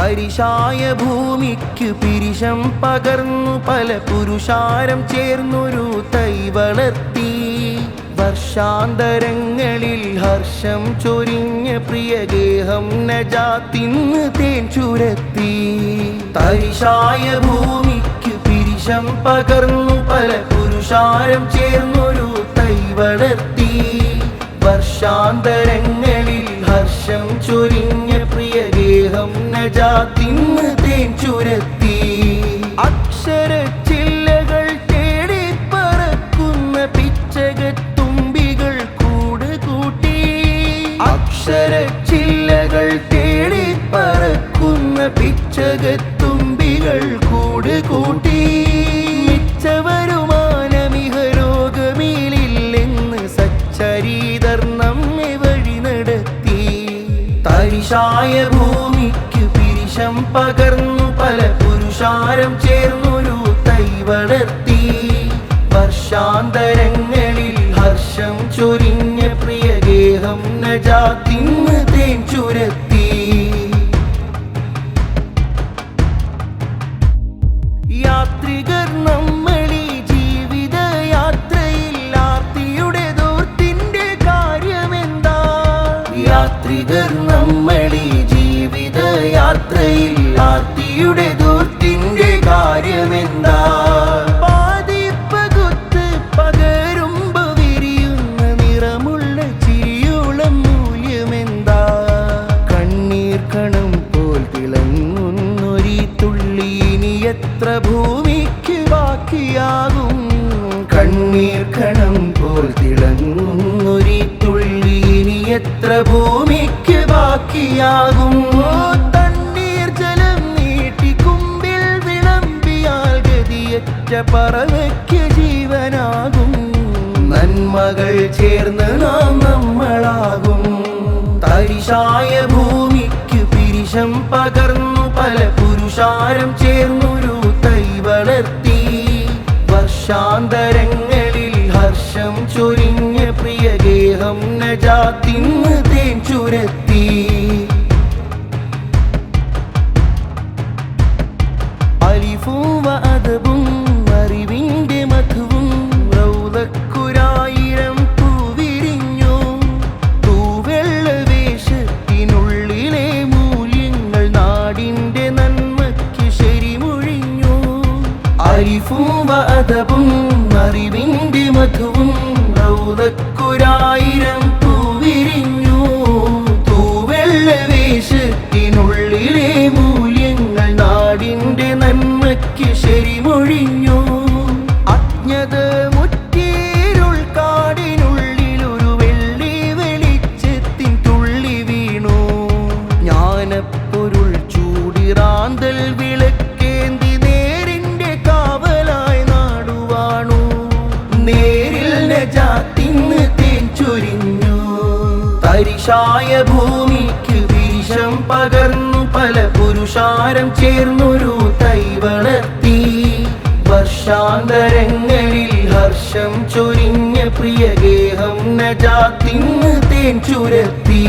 തരിശായ ഭൂമിക്ക് പിരിശം പകർന്നു പല പുരുഷാരം ചേർന്നൊരു തൈ വളർത്തി. വർഷാന്തരങ്ങളിൽ ഹർഷം ചൊരിഞ്ഞ പ്രിയഗേഹം നജാത്തിന്ന് തേൻ ചുരത്തി. തരിശായ ഭൂമിക്ക് പിരിശം പകർന്നു പല പുരുഷാരം ചേർന്നൊരു തൈ വളർത്തി. വർഷാന്തരങ്ങളിൽ ഹർഷം ചൊരിഞ്ഞ പ്രിയഗേഹം നജാത്തിന്ന് തേൻ ചുരത്തി. അക്ഷര ചില്ലകൾ തേടി പറക്കുന്ന പിച്ചകത്തുമ്പികൾ കൂട് കൂട്ടി അക്ഷര ചില്ലകൾ തേടി പറക്കുന്ന പിച്ചകത്തുമ്പികൾ കൂട് കൂട്ടി സച്ചരീതർ നമ്മെ വഴി നടത്തി. തരിശായ പിരിശം പകർന്നു പല പുരുഷാരം ചേർന്നൊരു തൈ വർഷാന്തരങ്ങളിൽ ഹർഷം ചൊരിഞ്ഞ പ്രിയഗേഹം നജാത്തിന്ന് തേൻ ചുരത്തി. യാത്രികർ നമ്മളീ ജീവിത യാത്രയിൽ ആർത്തിയുടെ ദൂർത്തിന്റെ കാര്യമെന്താ? യാത്രികർ ബാക്കിയാകും കണ്ണീർ കണം പോൽ തിളങ്ങുന്നൊരീ തുള്ളി ഇനി എത്ര ഭൂമിക്ക് ബാക്കിയാകും? തണ്ണീർ ജലം നീട്ടി കുമ്പിൽ വിളമ്പിയാൽ ഗതിയറ്റ പറവയ്ക്ക് ജീവനാകും. നന്മകൾ ചേർന്ന് നാം നമ്മളാകും. തരിശായ ഭൂമിക്ക് പിരിശം പകർന്നു പല പുരുഷാരം ചേർന്നൊരു വർഷാന്തരങ്ങളിൽ ഹർഷം ചൊരിഞ്ഞ പ്രിയഗേഹം നജാത്തിന്ന് തേൻ ചുരത്തി. അലിഫും അലിഫും അതവും അറിവിന്റെ മധുവും റൗദക്കുരായിരം തരിശായ ഭൂമിക്ക് വിഷം പകർന്നു പല പുരുഷാരം ചേർന്നൊരു തൈവണത്തി. വർഷാന്തരങ്ങളിൽ ഹർഷം ചൊരിഞ്ഞ പ്രിയഗേഹം നജാത്തിന്ന് തേൻ ചുരത്തി.